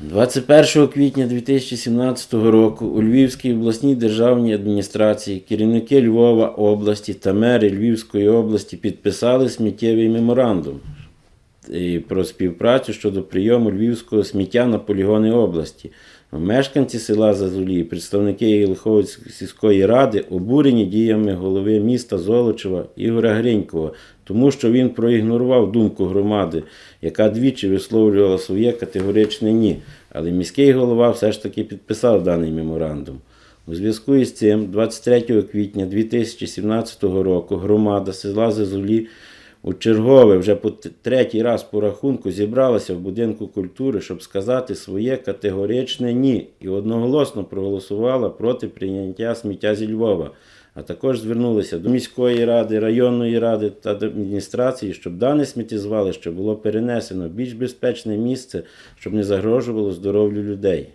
21 квітня 2017 року у Львівській обласній державній адміністрації керівники Львова області та мери Львівської області підписали сміттєвий меморандум про співпрацю щодо прийому львівського сміття на полігони області. Мешканці села Зазулі, представники Єлиховської сільської ради обурені діями голови міста Золочева Ігоря Гринькова, тому що він проігнорував думку громади, яка двічі висловлювала своє категоричне ні. Але міський голова все ж таки підписав даний меморандум. У зв'язку із цим, 23 квітня 2017 року громада села Зазулі у чергове вже по третій раз по рахунку зібралася в будинку культури, щоб сказати своє категоричне ні і одноголосно проголосувала проти прийняття сміття зі Львова. А також звернулися до міської ради, районної ради та до адміністрації, щоб дане сміттєзвалище було перенесено в більш безпечне місце, щоб не загрожувало здоров'ю людей.